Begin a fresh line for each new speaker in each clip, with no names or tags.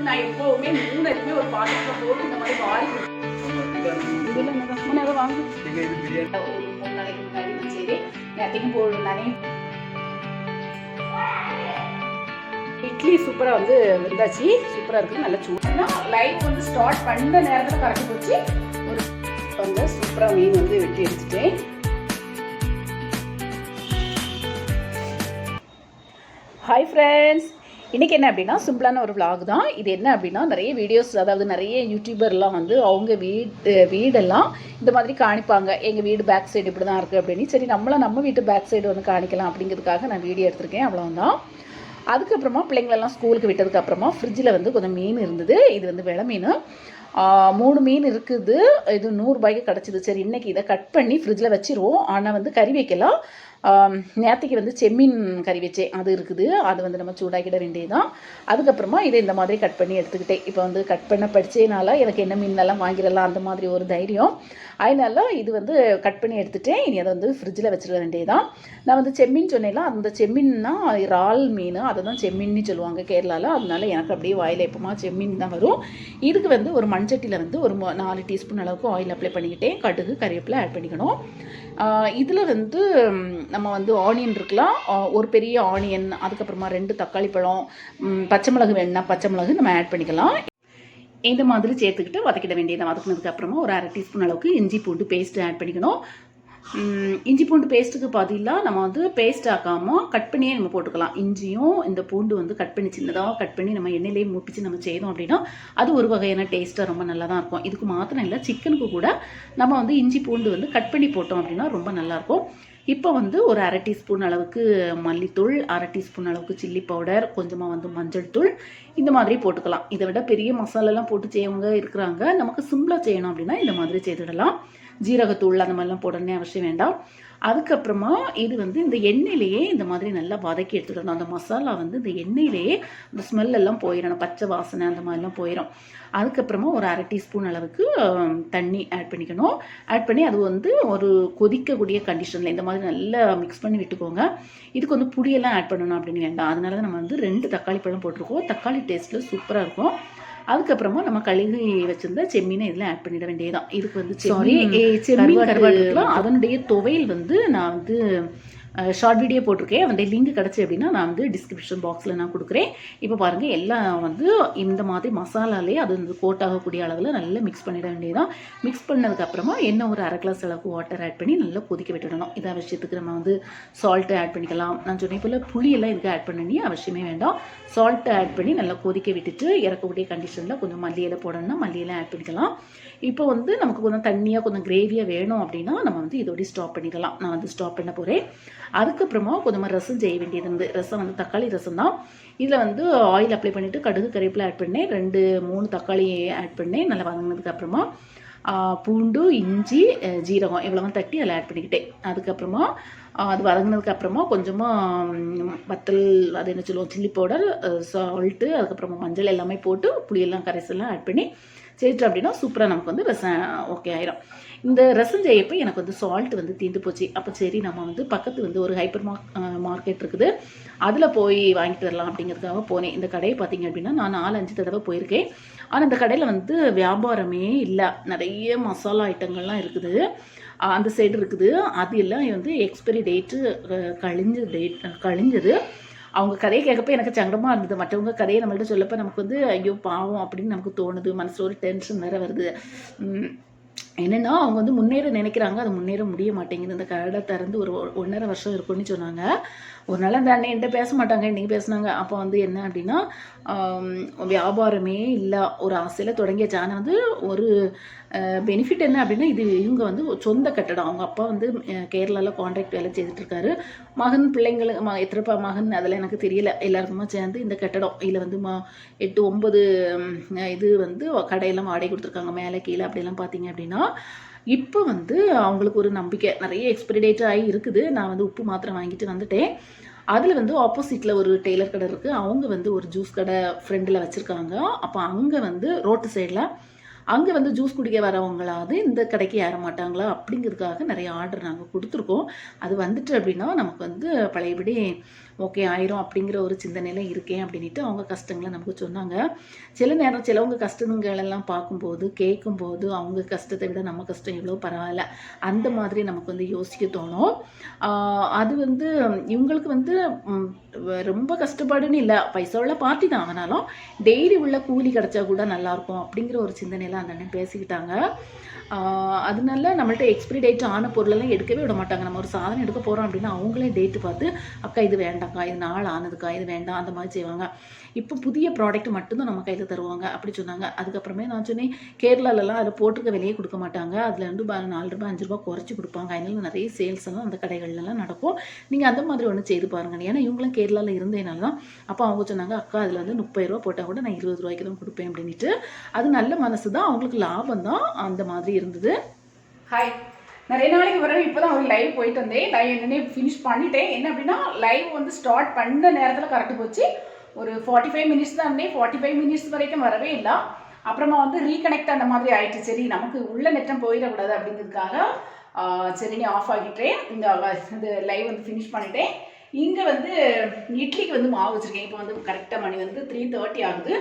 வந்து நான் எப்போவுமே மூணு அடிக்குமே ஒரு பாத்திரத்தில் போட்டு இந்த மாதிரி வாரி இதில் என்னதான் முன்னே அதை வாங்க ஒரு மூணு நாளைக்கு முன்னாடி சரி நேற்றுக்கும் போடு நானே இட்லி சூப்பராக வந்து வெந்தாச்சு. சூப்பராக இருக்குது. நல்லா சூடுனா லைட் வந்து ஸ்டார்ட் பண்ண நேரத்தில் கரெக்ட் போச்சு. ஒரு வந்து சூப்பராக மீன் வந்து வெட்டி எடுத்துட்டேன். ஹாய் ஃப்ரெண்ட்ஸ் இன்றைக்கி என்ன அப்படின்னா சிம்பிளான ஒரு vlog தான். இது என்ன அப்படின்னா நிறைய வீடியோஸ் அதாவது நிறைய யூடியூபர்லாம் வந்து அவங்க வீட்டு வீடெல்லாம் இந்த மாதிரி காணிப்பாங்க. எங்கள் வீடு பேக் சைடு இப்படி தான் இருக்குது அப்படின்னு. சரி நம்மளாம் நம்ம வீட்டு பேக் சைடு வந்து காணிக்கலாம் அப்படிங்கிறதுக்காக நான் வீடியோ எடுத்திருக்கேன். அவ்வளோதான் அதுக்கப்புறமா பிள்ளைங்களெல்லாம் ஸ்கூலுக்கு விட்டதுக்கப்புறமா ஃப்ரிட்ஜில் வந்து கொஞ்சம் மீன் இருந்தது. இது வந்து வெள மீன். மூணு மீன் இருக்குது. இது நூறுரூபாய்க்கு கிடச்சிது. சரி இன்றைக்கி இதை கட் பண்ணி ஃப்ரிட்ஜில் வச்சிருவோம். ஆனால் வந்து கறி வைக்கலாம். ஆம், வந்து செம்மீன் கறி வச்சேன் அது இருக்குது. அது வந்து நம்ம சூடாக்கிட வேண்டியதுதான். அதுக்கப்புறமா இதை இந்த மாதிரி கட் பண்ணி எடுத்துக்கிட்டேன். இப்போ வந்து கட் பண்ண படித்ததுனால எனக்கு என்ன மீன்லாம் வாங்கிடலாம் அந்த மாதிரி ஒரு தைரியம். அதனால இது வந்து கட் பண்ணி எடுத்துட்டேன். இனி அதை வந்து ஃப்ரிட்ஜில் வச்சிட வேண்டியதுதான். நான் வந்து செம்மீன் சொன்னேன்னா அந்த செம்மீன்னா இறால் மீன் அதை தான் செம்மீன்னு சொல்லுவாங்க கேரளாவில் அதனால எனக்கு அப்படியே வாயில் எப்போமா செம்மீன் தான் வரும். இதுக்கு வந்து ஒரு மண்சட்டியில் வந்து ஒரு நாலு டீஸ்பூன் அளவுக்கு ஆயில் அப்ளை பண்ணிக்கிட்டேன். கடுகு கறிவேப்பிலை ஆட் பண்ணிக்கணும். இதில் வந்து நம்ம வந்து ஆனியன் இருக்கலாம். ஒரு பெரிய ஆனியன் அதுக்கப்புறமா ரெண்டு தக்காளி பழம் பச்சை மிளகு வேணும்னா பச்சை மிளகு நம்ம ஆட் பண்ணிக்கலாம். இந்த மாதிரி சேர்த்துக்கிட்டு வதக்கிட வேண்டியதை வதக்கினதுக்கப்புறமா ஒரு அரை டீஸ்பூன் அளவுக்கு இஞ்சி பூண்டு பேஸ்ட் ஆட் பண்ணிக்கணும். இஞ்சி பூண்டு பேஸ்ட்டுக்கு பதிலாக நம்ம வந்து பேஸ்ட் ஆக்காமல் கட் பண்ணியே நம்ம போட்டுக்கலாம். இஞ்சியும் இந்த பூண்டு வந்து கட் பண்ணி சின்னதாக கட் பண்ணி நம்ம எண்ணெயிலேயே முப்பிச்சு நம்ம செய்தோம் அப்படின்னா அது ஒரு வகையான டேஸ்ட்டாக ரொம்ப நல்லா தான் இருக்கும். இதுக்கு மாத்திரம் இல்லை சிக்கனுக்கு கூட நம்ம வந்து இஞ்சி பூண்டு வந்து கட் பண்ணி போட்டோம் அப்படின்னா ரொம்ப நல்லாயிருக்கும் இப்போ வந்து ஒரு அரை டீஸ்பூன் அளவுக்கு மல்லித்தூள் அரை டீஸ்பூன் அளவுக்கு சில்லி பவுடர் கொஞ்சமாக வந்து மஞ்சள் தூள் இந்த மாதிரி போட்டுக்கலாம். இதை விட பெரிய மசாலாலாம் போட்டு செய்யவங்க இருக்கிறாங்க. நமக்கு சிம்பிளாக செய்யணும் அப்படின்னா இந்த மாதிரி செய்துடலாம். ஜீரகத்தூள் அந்த மாதிரிலாம் போடணும்னே அவசியம் வேண்டாம். அதுக்கப்புறமா இது வந்து இந்த எண்ணெயிலேயே இந்த மாதிரி நல்லா வதக்கி எடுத்துடணும் அந்த மசாலா வந்து இந்த எண்ணெயிலேயே இந்த ஸ்மெல் எல்லாம் போயிடணும் பச்சை வாசனை அந்த மாதிரிலாம் போயிடும் அதுக்கப்புறமா ஒரு அரை டீஸ்பூன் அளவுக்கு தண்ணி ஆட் பண்ணிக்கணும். ஆட் பண்ணி அது வந்து ஒரு கொதிக்கக்கூடிய கண்டிஷனில் இந்த மாதிரி நல்லா மிக்ஸ் பண்ணி விட்டுக்கோங்க. இதுக்கு வந்து புளியெல்லாம் ஆட் பண்ணணும் அப்படின்னு வேண்டாம். அதனால தான் நம்ம வந்து ரெண்டு தக்காளி பழம் போட்டிருக்கோம். தக்காளி டேஸ்ட்டில் சூப்பராக இருக்கும். அதுக்கப்புறமா நம்ம கழுகி வச்சிருந்த செம்மீனை இதில் ஆட் பண்ணிட வேண்டியதுதான். இதுக்கு வந்து சாரி செம்மீன் கருவாடு இருக்கலாம் அதனுடைய துவையல் வந்து நான் வந்து ஷார்ட் வீடியோ போட்டிருக்கேன். வந்து லிங்க் கிடச்சி அப்படின்னா நான் வந்து டிஸ்கிரிப்ஷன் பாக்ஸில் நான் கொடுக்குறேன். இப்போ பாருங்கள் எல்லாம் வந்து இந்த மாதிரி மசாலாலே அது வந்து கோட் ஆகக்கூடிய அளவில் நல்லா மிக்ஸ் பண்ணிட வேண்டியதுதான். மிக்ஸ் பண்ணதுக்கப்புறமா என்ன ஒரு அரை கிளாஸ் அளவுக்கு வாட்டர் ஆட் பண்ணி நல்லா கொதிக்க விட்டுடணும். இதை விஷயத்துக்கு நம்ம வந்து சால்ட்டு ஆட் பண்ணிக்கலாம். நான் சொன்னேன் போல் புளியெல்லாம் இதுக்கு ஆட் பண்ணி அவசியமே வேண்டாம். சால்ட்டு ஆட் பண்ணி நல்லா கொதிக்க விட்டுட்டு இறக்கக்கூடிய கண்டிஷனில் கொஞ்சம் மல்லியில் போடணும்னா மல்லி ஆட் பண்ணிக்கலாம். இப்போ வந்து நமக்கு கொஞ்சம் தண்ணியாக கொஞ்சம் கிரேவியாக வேணும் அப்படின்னா நம்ம வந்து இதோடய ஸ்டாப் பண்ணிக்கலாம் நான் வந்து ஸ்டாப் பண்ண போகிறேன் அதுக்கப்புறமா கொஞ்சமாக ரசம் செய்ய வேண்டியது இருந்து. ரசம் வந்து தக்காளி ரசம் தான். இதில் வந்து ஆயில் அப்ளை பண்ணிவிட்டு கடுகு கறிவேப்பிலை ஆட் பண்ணேன். ரெண்டு மூணு தக்காளி ஆட் பண்ணேன். நல்லா வதங்கினதுக்கு அப்புறமா பூண்டு இஞ்சி ஜீரகம் இவ்வளவு தட்டி அதில் ஆட் பண்ணிக்கிட்டேன். அதுக்கப்புறமா அது வதங்கினதுக்கு அப்புறமா கொஞ்சமாக வத்தல் அது என்ன சொல்லுவோம் சில்லி பவுடர் சால்ட்டு அதுக்கப்புறமா மஞ்சள் எல்லாமே போட்டு புளியெல்லாம் கரைசெல்லாம் ஆட் பண்ணி செய்யிட்டோம் அப்படின்னா சூப்பராக நமக்கு வந்து ரசம் ஓகே ஆயிரும். இந்த ரசம் செய்யப்போ எனக்கு வந்து சால்ட் வந்து தீர்ந்து போச்சு. அப்போ சரி நம்ம வந்து பக்கத்து வந்து ஒரு ஹைப்பர் மார்க் மார்க்கெட் இருக்குது. அதில் போய் வாங்கிட்டு வரலாம் அப்படிங்கிறதுக்காக போனேன். இந்த கடையை பார்த்தீங்க அப்படின்னா நான் நாலு அஞ்சு தடவை போயிருக்கேன். ஆனால் இந்த கடையில் வந்து வியாபாரமே இல்லை. நிறைய மசாலா ஐட்டங்கள்லாம் இருக்குது. அந்த சைடு இருக்குது. அது எல்லாம் வந்து எக்ஸ்பைரி டேட்டு கழிஞ்ச டேட் கழிஞ்சது. அவங்க கதையை கேட்கப்ப எனக்கு சங்கடமாக இருந்தது. மற்றவங்க கதையை நம்மள்ட்ட சொல்லப்போ நமக்கு வந்து ஐயோ பாவம் அப்படின்னு நமக்கு தோணுது. மனசில் ஒரு டென்ஷன் வேறு வருது. என்னன்னா அவங்க வந்து முன்னேற நினைக்கிறாங்க. அது முன்னேற முடிய மாட்டேங்குது. இந்த கடை திறந்து ஒரு ஒ- ஒன்றரை வருஷம் இருக்கும்னு சொன்னாங்க. ஒரு நாள் அந்த அண்ணன் என்கிட்ட பேச மாட்டாங்க. இன்றைக்கி பேசுனாங்க. அப்போ வந்து என்ன அப்படின்னா வியாபாரமே இல்லை. ஒரு ஆசையில் தொடங்கிய சேனல் வந்து ஒரு பெனிஃபிட் என்ன அப்படின்னா இது இவங்க வந்து சொந்த கட்டடம். அவங்க அப்பா வந்து கேரளாவில் கான்ட்ராக்ட் வேலை செய்துட்டு இருக்காரு மகன் பிள்ளைங்களுக்கு ம எத்திரப்பா மகன் அதெல்லாம் எனக்கு தெரியல. எல்லாருக்குமா சேர்ந்து இந்த கட்டடம். இதில் வந்து மா எட்டு ஒம்பது இது வந்து கடையெல்லாம் வாடகை கொடுத்துருக்காங்க. மேலே கீழே அப்படிலாம் பார்த்தீங்க அப்படின்னா இப்போ வந்து அவங்களுக்கு ஒரு நம்பிக்கை. நிறைய எக்ஸ்பிரி டேட் ஆகி இருக்குது. நான் வந்து உப்பு மாத்திரை வாங்கிட்டு வந்துட்டேன். அதில் வந்து ஆப்போசிட்டில் ஒரு டெய்லர் கடை இருக்குது அவங்க வந்து ஒரு ஜூஸ் கடை ஃப்ரெண்டில் வச்சுருக்காங்க. அப்போ அங்கே வந்து ரோட்டு சைடில் அங்கே வந்து ஜூஸ் குடிக்க வரவங்களாவது இந்த கடைக்கு ஏற மாட்டாங்களா அப்படிங்கிறதுக்காக நிறைய ஆர்டர் நாங்கள் கொடுத்துருக்கோம். அது வந்துட்டு அப்படின்னா நமக்கு வந்து பழையபடி ஓகே ஆயிரும் அப்படிங்கிற ஒரு சிந்தனையில் இருக்கேன் அப்படின்ட்டு அவங்க கஷ்டங்களை நமக்கு சொன்னாங்க. சில நேரம் சிலவங்க கஷ்டங்களெல்லாம் பார்க்கும்போது கேட்கும்போது அவங்க கஷ்டத்தை விட நம்ம கஷ்டம் எவ்வளோ பரவாயில்ல. அந்த மாதிரி நமக்கு வந்து யோசிக்க தோணும். அது வந்து இவங்களுக்கு வந்து ரொம்ப கஷ்டப்பாடுன்னு இல்லை. பைசா உள்ள பார்ட்டி தான் ஆனாலும் டெய்லி உள்ள கூலி கிடச்சா கூட நல்லாயிருக்கும் அப்படிங்கிற ஒரு சிந்தனையில் அந்த அண்ணன் பேசிக்கிட்டாங்க. அதனால நம்மள்ட்ட எக்ஸ்பிரி டேட் ஆன பொருளெல்லாம் எடுக்கவே விட மாட்டாங்க. நம்ம ஒரு சாதனம் எடுக்க போகிறோம் அப்படின்னா அவங்களே டேட்டு பார்த்து அக்கா இது வேண்டாம்க்கா இது நாள் ஆனதுக்கா இது வேண்டாம் அந்த மாதிரி செய்வாங்க. இப்போ புதிய ப்ராடக்ட் மட்டும்தான் நம்ம கையில் தருவாங்க அப்படி சொன்னாங்க. அதுக்கப்புறமே நான் சொன்னேன் கேரளாலலாம் அதில் போட்டிருக்க விலையே கொடுக்க மாட்டாங்க. அதில் ரெண்டு நாலு ரூபாய் அஞ்சு ரூபாய் குறைச்சி கொடுப்பாங்க. அதனால நிறைய சேல்ஸ் எல்லாம் அந்த கடைகள்லாம் நடக்கும். நீங்கள் அந்த மாதிரி ஒன்று செய்து பாருங்க ஏன்னா இவங்களும் கேரளாவில் இருந்தேனால தான் அப்போ அவங்க சொன்னாங்க அக்கா அதில் வந்து முப்பது ரூபா போட்டால் கூட நான் இருபது ரூபாய்க்கு தான் கொடுப்பேன் அப்படின்ட்டு அது நல்ல மனசு தான். அவங்களுக்கு லாபம் தான் அந்த மாதிரி இருந்தது. ஹாய் நிறைய நாளைக்கு வரேன் இப்போ தான் ஒரு லைவ் போயிட்டு வந்தேன். லைவ் என்னன்னே ஃபினிஷ் பண்ணிட்டேன். என்ன அப்படின்னா லைவ் வந்து ஸ்டார்ட் பண்ண நேரத்தில் கரெக்டு போச்சு. ஒரு ஃபார்ட்டி ஃபைவ் மினிட்ஸ் தான் இருந்தேன். ஃபார்ட்டி ஃபைவ் மினிட்ஸ் வரைக்கும் வரவே இல்லை. அப்புறமா வந்து ரீகனெக்ட் அந்த மாதிரி ஆயிடுச்சு. சரி நமக்கு உள்ள நெட்டம் போயிடக்கூடாது அப்படிங்கிறதுக்காக சரி நீ ஆஃப் ஆகிட்டேன். இந்த இந்த லைவ் வந்து ஃபினிஷ் பண்ணிட்டேன். இங்கே வந்து இட்லிக்கு வந்து மாவு வச்சுருக்கேன். இப்போ வந்து கரெக்டாக மணி வந்து த்ரீ தேர்ட்டி ஆகுது.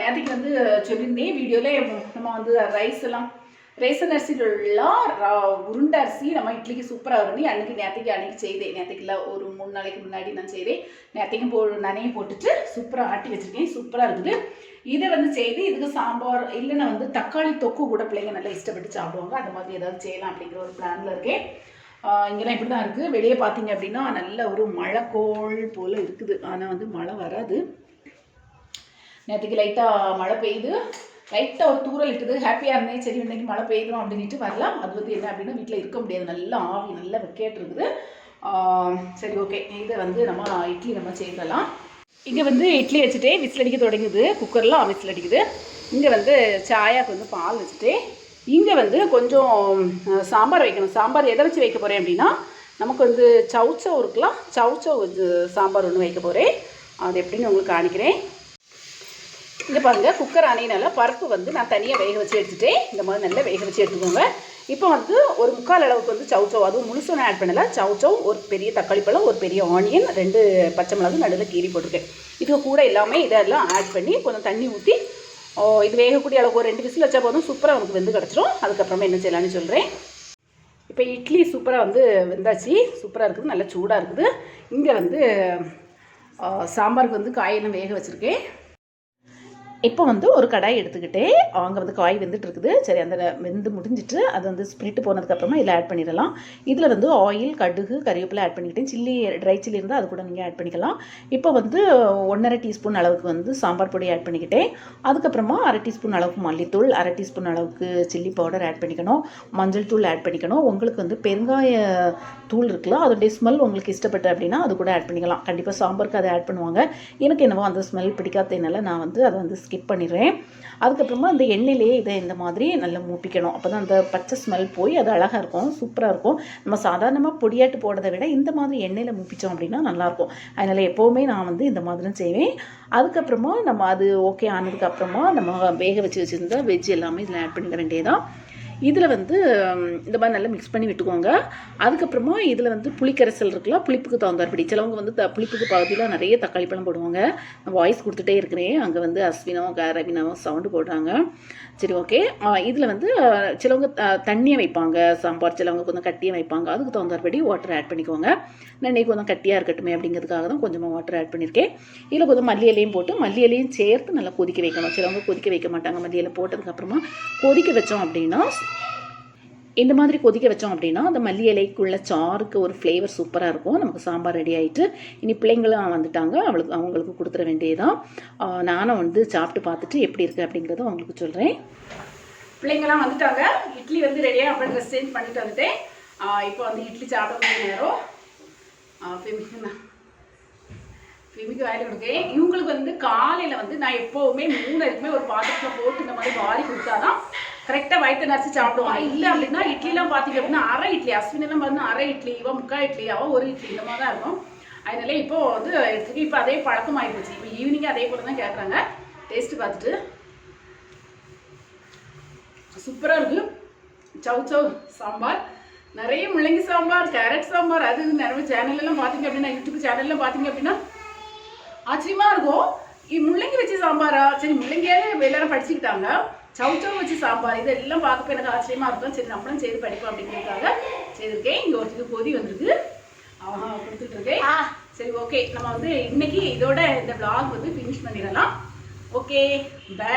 நேற்றுக்கு வந்து சொல்லியிருந்தேன் வீடியோவில் நம்ம வந்து ரைஸ் எல்லாம் ரேசன் உள்ள உருண்டை அரிசி நம்ம இட்லிக்கு சூப்பராக இருந்து அன்றைக்கி நேற்றுக்கு அன்னைக்கு செய்தேன். நேற்றுக்கு ஒரு மூணு நாளைக்கு முன்னாடி நான் செய்தேன். நேற்றுக்கும் போ நனையும் போட்டுட்டு சூப்பராக ஆட்டி வச்சுருக்கேன். சூப்பராக இருக்குது. இதை வந்து செய்து இதுக்கு சாம்பார் இல்லைன்னா வந்து தக்காளி தொக்கு கூட பிள்ளைங்க நல்லா இஷ்டப்பட்டு சாப்பிடுவாங்க. அந்த மாதிரி ஏதாவது செய்யலாம் அப்படிங்கிற ஒரு பிளானில் இருக்கேன். இங்கெல்லாம் இப்படி தான் இருக்குது வெளியே பார்த்தீங்க அப்படின்னா நல்ல ஒரு மழைக்கோள் போல் இருக்குது. ஆனால் வந்து மழை வராது. நேற்றுக்கு லைட்டாக மழை பெய்யுது. லைட்டாக ஒரு தூரல் இட்டுது. ஹாப்பியாக இருந்தேன். சரி இன்னைக்கு மழை பெய்யுதும் அப்படின்ட்டு வரலாம். அது வந்து என்ன அப்படின்னா வீட்டில் இருக்க முடியாது. நல்லா ஆவி நல்லா வெக்கேட் இருக்குது. சரி ஓகே இதை வந்து நம்ம இட்லி நம்ம செய்யலாம் இங்கே வந்து இட்லி வச்சுட்டே விசில் அடிக்க தொடங்குது. குக்கர்லாம் விசில் அடிக்குது. இங்கே வந்து சாயாக்கு வந்து பால் வச்சுட்டு இங்கே வந்து கொஞ்சம் சாம்பார் வைக்கணும். சாம்பார் எதை வச்சு வைக்க போகிறேன் அப்படின்னா நமக்கு வந்து சவுச்சவ் இருக்கலாம். சவுச்சவ் சாம்பார் ஒன்று வைக்க போகிறேன் அது எப்படின்னு உங்களுக்கு காணிக்கிறேன் இங்கே பாருங்கள் குக்கர் அணையினால பருப்பு வந்து நான் தனியாக வேக வச்சு எடுத்துட்டேன். இந்த மாதிரி நல்லா வேக வச்சு எடுத்துக்கோங்க. இப்போ வந்து ஒரு முக்கால் அளவுக்கு வந்து சவுச்சவ் அதுவும் முழுசும் நான் ஆட் பண்ணலை. சவுச்சவ் ஒரு பெரிய தக்காளி பழம் ஒரு பெரிய ஆனியன் ரெண்டு பச்சை மிளகு நடுவில் கீறி போட்டிருக்கேன். இதுக்கு கூட எல்லாமே இதெல்லாம் ஆட் பண்ணி கொஞ்சம் தண்ணி ஊற்றி இது வேகக்கூடிய அளவுக்கு ஒரு ரெண்டு விசில் வச்சா போதும் சூப்பராக நமக்கு வெந்து கிடச்சிரும். அதுக்கப்புறமா என்ன செய்யலாம்னு சொல்கிறேன் இப்போ இட்லி சூப்பராக வந்து வெந்தாச்சு. சூப்பராக இருக்குது நல்லா சூடாக இருக்குது. இங்கே வந்து சாம்பாருக்கு வந்து காயெல்லாம் வேக வச்சுருக்கேன். இப்போ வந்து ஒரு கடாய் எடுத்துக்கிட்டே அங்கே வந்து காய் வெந்துட்டு இருக்குது சரி அந்த வெந்து முடிஞ்சிட்டு அது வந்து ஸ்ப்ரிட்டு போனதுக்கப்புறமா இதில் ஆட் பண்ணிடலாம். இதில் வந்து ஆயில் கடுகு கறிவேப்பிலை ஆட் பண்ணிக்கிட்டேன் சில்லி ட்ரை சில்லி இருந்தால் அது கூட நீங்கள் ஆட் பண்ணிக்கலாம். இப்போ வந்து ஒன்றரை டீஸ்பூன் அளவுக்கு வந்து சாம்பார் பொடி ஆட் பண்ணிக்கிட்டேன். அதுக்கப்புறமா அரை டீஸ்பூன் அளவுக்கு மல்லித்தூள் அரை டீஸ்பூன் அளவுக்கு சில்லி பவுடர் ஆட் பண்ணிக்கணும். மஞ்சள் தூள் ஆட் பண்ணிக்கணும். உங்களுக்கு வந்து பெருங்காய தூள் இருக்குல்ல அதோடைய ஸ்மெல் உங்களுக்கு இஷ்டப்பட்டு அப்படின்னா அது கூட ஆட் பண்ணிக்கலாம். கண்டிப்பாக சாம்பாருக்கு அதை ஆட் பண்ணுவாங்க. எனக்கு என்னவோ அந்த ஸ்மெல் பிடிக்காததுனால நான் வந்து அதை வந்து ஸ்கிப் பண்ணிடுறேன். அதுக்கப்புறமா அந்த எண்ணெயிலேயே இதை இந்த மாதிரி நல்லா மூப்பிக்கணும். அப்போ தான் அந்த பச்சை ஸ்மெல் போய் அது அழகாக இருக்கும் சூப்பராக இருக்கும். நம்ம சாதாரணமாக பொடியாட்டு போடுறதை விட இந்த மாதிரி எண்ணெயில் மூப்பிச்சோம் அப்படின்னா நல்லாயிருக்கும் அதனால் எப்போவுமே நான் வந்து இந்த மாதிரி செய்வேன். அதுக்கப்புறமா நம்ம அது ஓகே ஆனதுக்கப்புறமா நம்ம வேக வச்சு வச்சுருந்தா வெஜ் எல்லாமே இதில் ஆட் பண்ணிக்க வேண்டியதான் இதில் வந்து இந்த மாதிரி நல்லா மிக்ஸ் பண்ணி விட்டுக்கோங்க. அதுக்கப்புறமா இதில் வந்து புளிக்கரைசல் இருக்கலாம் புளிப்புக்கு தகுந்தாற்படி சிலவங்க வந்து த புளிப்புக்கு பகுதியில் நிறைய தக்காளி பழம் போடுவாங்க. நான் வாய்ஸ் கொடுத்துட்டே இருக்கிறேன். அங்கே வந்து அஸ்வினோ க- சவுண்டு போடுறாங்க. சரி ஓகே இதில் வந்து சிலவங்க த- தண்ணியை வைப்பாங்க. சாம்பார் சிலவங்க கொஞ்சம் கட்டியை வைப்பாங்க. அதுக்கு தகுந்தாற்படி வாட்டர் ஆட் பண்ணிக்கோங்க. நான் இன்னைக்கு கொஞ்சம் கட்டியாக இருக்கட்டுமே அப்படிங்கிறதுக்காக தான் கொஞ்சமாக வாட்டர் ஆட் பண்ணியிருக்கேன் இதில் கொஞ்சம் மல்லி இலையும் போட்டு மல்லி இலையும் சேர்த்து நல்லா கொதிக்க வைக்கணும். சிலவங்க கொதிக்க வைக்க மாட்டாங்க. மல்லி இலை போட்டதுக்கப்புறமா கொதிக்க வச்சோம் அப்படின்னா இந்த மாதிரி கொதிக்க வச்சோம் அப்படின்னா அந்த மல்லி இலைக்குள்ள சாருக்கு ஒரு ஃப்ளேவர் சூப்பராக இருக்கும். நமக்கு சாம்பார் ரெடி ஆகிட்டு இனி பிள்ளைங்களும் வந்துட்டாங்க. அவளுக்கு அவங்களுக்கு கொடுத்துட வேண்டியதான் நானும் வந்து சாப்பிட்டு பார்த்துட்டு எப்படி இருக்குது அப்படிங்கிறத அவங்களுக்கு சொல்கிறேன் பிள்ளைங்களாம் வந்துட்டாங்க. இட்லி வந்து ரெடியாக அப்புறம் ட்ரெஸ் சேஞ்ச் பண்ணிட்டு வந்துட்டேன். இப்போ வந்து இட்லி சாப்பிட நேரம். ஃபெமிக்கு ஃபெமிக்கு வாயில் கொடுக்கேன் இவங்களுக்கு வந்து காலையில் வந்து நான் எப்போவுமே மூணு இருக்குமே ஒரு பாத்திரத்தில் போட்டு இந்த மாதிரி வாரி கொடுத்தாதான் கரெக்டாக வயிற்று நரைச்சி சாப்பிடுவாங்க. இல்லை அப்படின்னா இட்லிலாம் பார்த்தீங்க அப்படின்னா அரை இட்லி அஸ்வினெல்லாம் பார்த்தீங்கன்னா அரை இட்லி இவன் முக்கால் இட்லி அவன் ஒரு இட்லி இந்த மாதிரி தான் இருக்கும். அதனால இப்போ வந்து இப்போ அதே பழக்கம் ஆகிப்போச்சு இப்போ ஈவினிங் அதே போல தான் கேட்குறாங்க டேஸ்ட்டு பார்த்துட்டு. சூப்பராக இருக்கு. சவ் சவ் சாம்பார். நிறைய முள்ளங்கி சாம்பார் கேரட் சாம்பார் அது இது நிறைய சேனல் எல்லாம் பார்த்தீங்க அப்படின்னா யூடியூப் சேனல்லாம் பார்த்தீங்க அப்படின்னா ஆச்சரியமா இருக்கும். முள்ளங்கி வச்சு சாம்பாரா? சரி முள்ளங்கியாவே எல்லாரும் படிச்சுக்கிட்டாங்க. சவ் சவ் வச்சு சாம்பார் இதெல்லாம் பார்க்கப்ப எனக்கு ஆச்சரியமா இருக்கும். சரி நம்மளும் செய்து படிப்போம் அப்படிங்கிறதுக்காக செய்திருக்கேன். இங்கே ஒருத்தருக்கு கொதி வந்திருக்கு. ஆஹா கொடுத்துட்டு இருக்கேன் சரி ஓகே நம்ம வந்து இன்னைக்கு இதோட இந்த vlog வந்து ஃபினிஷ் பண்ணிடலாம். Okay bye